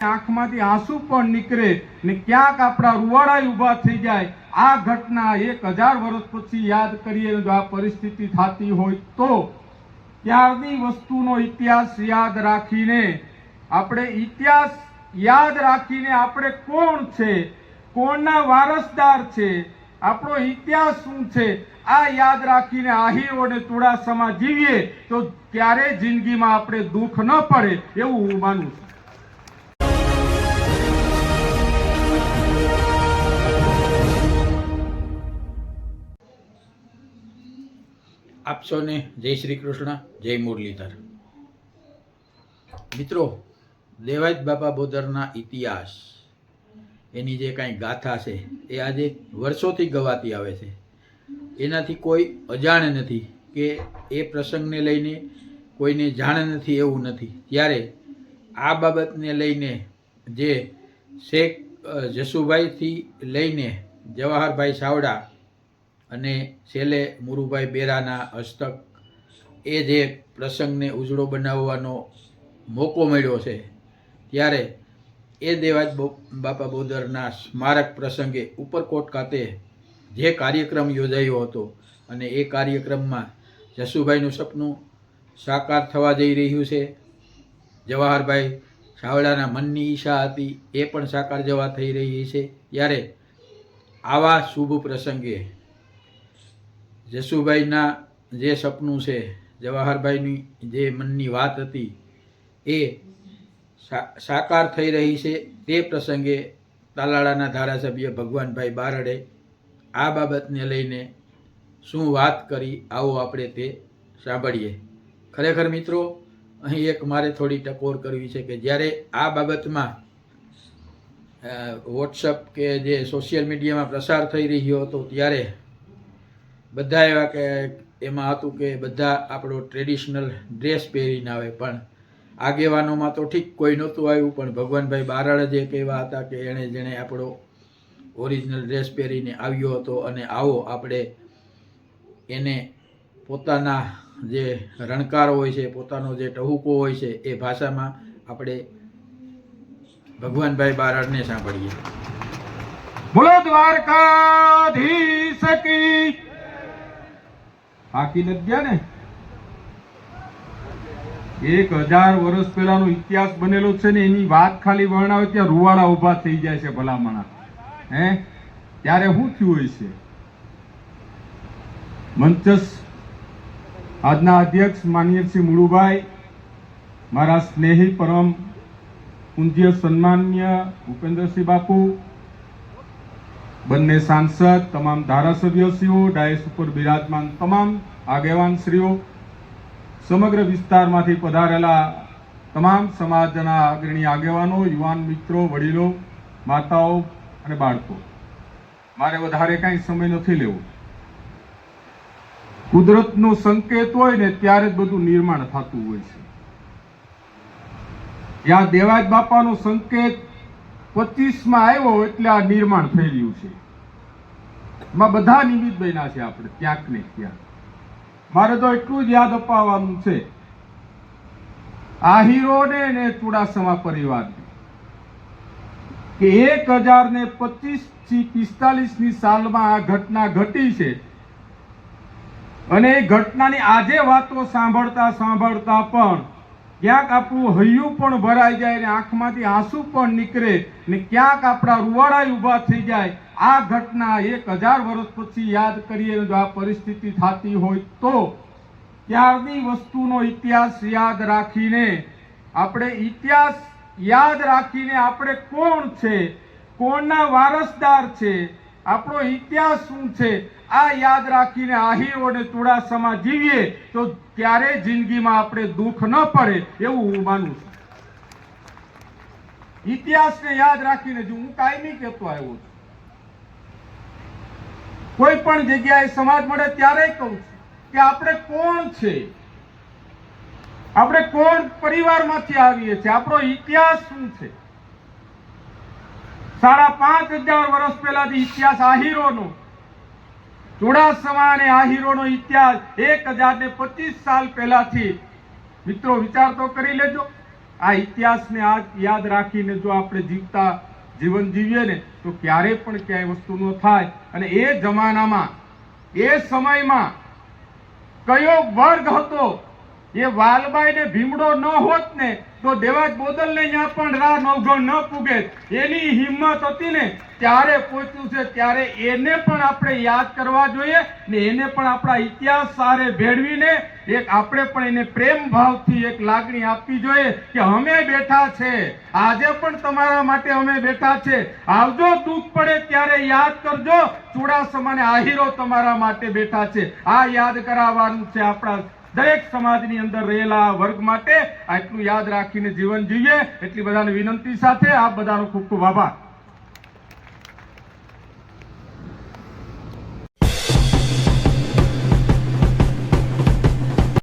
આંખમાંથી આંસુ પણ નીકળે ને ક્યાંક આપણા રૂવાડા ઊભા થઈ જાય. આ ઘટના એક હજાર વર્ષ પછી યાદ કરીએ જો આ પરિસ્થિતિ થતી હોય તો. ત્યારની વસ્તુનો ઇતિહાસ યાદ રાખીને, આપણે ઇતિહાસ યાદ રાખીને આપણે કોણ છે? કોણના વારસદાર છે? આપણો ઇતિહાસ શું છે? આ યાદ રાખીને આહીઓને અને ચુડાસમા જીવીએ તો ક્યારે જિંદગીમાં આપણે દુઃખ ન પડે એવું હું માનું છું. આપ સૌને જય શ્રી કૃષ્ણ, જય મુરલીધર. મિત્રો, દેવાયત બાપા બોદરના ઇતિહાસ, એની જે કાંઈ ગાથા છે, એ આજે વર્ષોથી ગવાતી આવે છે. એનાથી કોઈ અજાણ નથી કે એ પ્રસંગને લઈને કોઈને જાણ નથી એવું નથી. ત્યારે આ બાબતને લઈને જે શેખ જસુભાઈથી લઈને જવાહરભાઈ સાવડા અને છેલ્લે મુરુભાઈ બેરાના હસ્તક. એ જે પ્રસંગને ઉજળો બનાવવાનો મોકો મળ્યો છે, ત્યારે એ દેવાજ બાપા બોદરના સ્મારક પ્રસંગે ઉપરકોટ ખાતે જે કાર્યક્રમ યોજાયો હતો અને એ કાર્યક્રમમાં જસુભાઈનું સપનું સાકાર થવા જઈ રહ્યું છે. જવાહરભાઈ સાવડાના મનની ઈચ્છા હતી એ પણ સાકાર જવા થઈ રહી છે. ત્યારે આવા શુભ પ્રસંગે જસુભાઈના જે સપનું છે, જવાહરભાઈની જે મનની વાત હતી, એ સાકાર થઈ રહી છે. તે પ્રસંગે તાલાળાના ધારાસભ્ય ભગવાનભાઈ બારડે આ બાબતને લઈને શું વાત કરી, આવો આપણે તે સાંભળીએ. ખરેખર મિત્રો, અહીં એક મારે થોડી ટકોર કરવી છે કે જ્યારે આ બાબતમાં વોટ્સઅપ કે જે સોશિયલ મીડિયામાં પ્રસાર થઈ રહ્યો હતો, ત્યારે બધા એવા કે એમાં હતું કે બધા આપણો ટ્રેડિશનલ ડ્રેસ પહેરીને આવે, પણ આગેવાનોમાં તો ઠીક કોઈ નહોતું આવ્યું, પણ ભગવાનભાઈ બારાળ જે કહેવા હતા કે એણે જેણે આપણો ઓરિજિનલ ડ્રેસ પહેરીને આવ્યો હતો અને આવો આપણે એને પોતાના જે રણકાર હોય છે, પોતાનો જે ટહુકો હોય છે, એ ભાષામાં આપણે ભગવાનભાઈ બારાડને સાંભળીએ. બોલો દ્વારકાધીશ કી હાકી નથી ગયા ને? એક હજાર વર્ષ પહેલાનો ઇતિહાસ બનેલો છે ને, એની વાત ખાલી વર્ણવે ત્યાં રૂવાડા ઊભા થઈ જાય છે ભલામણા. હે? ત્યારે શું થયું હોય છે? મંચસ, આજના અધ્યક્ષ માનીયસિંહ મુળુભાઈ, મારા સ્નેહી પરમ પૂજ્ય સન્માન્ય ભૂપેન્દ્રસિંહ બાપુ બંને સાંસદ, તમામ ધારાસભ્યશ્રીઓ, ડાયસ ઉપર બિરાજમાન તમામ આગેવાનશ્રીઓ, સમગ્ર વિસ્તારમાંથી પધારેલા તમામ સમાજના અગ્રણી આગેવાનો, યુવાન મિત્રો, વડીલો, માતાઓ અને બાળકો. મારે વધારે કાંઈ સમય નથી લેવો. કુદરતનો સંકેત હોય ને ત્યારે જ બધું નિર્માણ થતું હોય છે. ત્યાં દેવાજ બાપાનો સંકેત પચીસમાં આવ્યો એટલે આ નિર્માણ રહ્યું છે. એમાં બધા નિમિત્ત બન્યા છે આપણે, ક્યાંક ને ક્યાંક. મારે તો એટલું જ યાદ અપાવવાનું છે. આ હીરોને ને ચુડાસમા પરિવારને કે એક હજાર ને પચીસથી પિસ્તાલીસની સાલમાં આ ઘટના ઘટી છે. અને એ ઘટનાની આજે વાતો સાંભળતા સાંભળતા પણ ક્યાંક આપણું હૈયું પણ ભરાઈ જાય ને આંખમાંથી આંસુ પણ નીકળે ને ક્યાંક આપણા રૂવાડા ઊભા થઈ જાય. આ ઘટના એક હજાર વર્ષ પછી યાદ કરીએ જો આ પરિસ્થિતિ થતી હોય તો. ત્યારની વસ્તુનો ઇતિહાસ યાદ રાખીને, આપણે ઇતિહાસ યાદ રાખીને આપણે કોણ છે? કોણના વારસદાર છે? આપણો ઇતિહાસ શું છે? આ યાદ રાખીને આહીરો અને ચુડાસમા જીવીએ તો ત્યારે જિંદગીમાં આપણે દુઃખ ન પડે એવું હું માનું છું. ઇતિહાસને યાદ રાખીને જો હું કાયમી કહેતો આવ્યો છું. કોઈ પણ જગ્યાએ સમાજ મળે ત્યારે કહું છું કે આપણે કોણ છે? આપણે કોણ પરિવારમાંથી આવીએ છીએ? આપણો ઇતિહાસ શું છે? સાડા પાંચ હજાર વર્ષ પહેલાથી ઇતિહાસ આહીરોનો ચુડાસમા અને આહીરોનો ઇતિહાસ એક હજાર ને પચીસ સાલ પહેલાથી. મિત્રો, વિચાર તો કરી લેજો. આ ઇતિહાસને આ યાદ રાખીને જો આપણે જીવતા જીવન જીવીએ ને, તો ક્યારે પણ ક્યાંય વસ્તુ ન થાય. અને એ જમાનામાં, એ સમયમાં કયો વર્ગ હતો? એ વાલબાઈ ને ભીમડો ન હોત ને, તો દેવાજ બોદલ ને ત્યાં પણ રાહ નવઘો ન પૂગે. એની હિંમત હતી ને, ત્યારે પહોંચ્યું છે, ત્યારે એને પણ આપણે યાદ કરવા જોઈએ ને એને પણ આપણા ઇતિહાસ સારે ભેળવીને એક આપણે પણ એને પ્રેમ ભાવથી એક લાગણી આપવી જોઈએ કે અમે બેઠા છે. આજે પણ તમારા માટે અમે બેઠા છે. આવજો, દુઃખ પડે ત્યારે યાદ કરજો. ચુડાસમાને આહીરો તમારા માટે બેઠા છે. આ યાદ કરાવવાનું છે આપણા દરેક સમાજની અંદર રહેલા વર્ગ માટે આટલું યાદ રાખીને જીવન જીવીએ એટલી બધાને વિનંતી સાથે આપ બધાનો ખૂબ ખૂબ આભાર.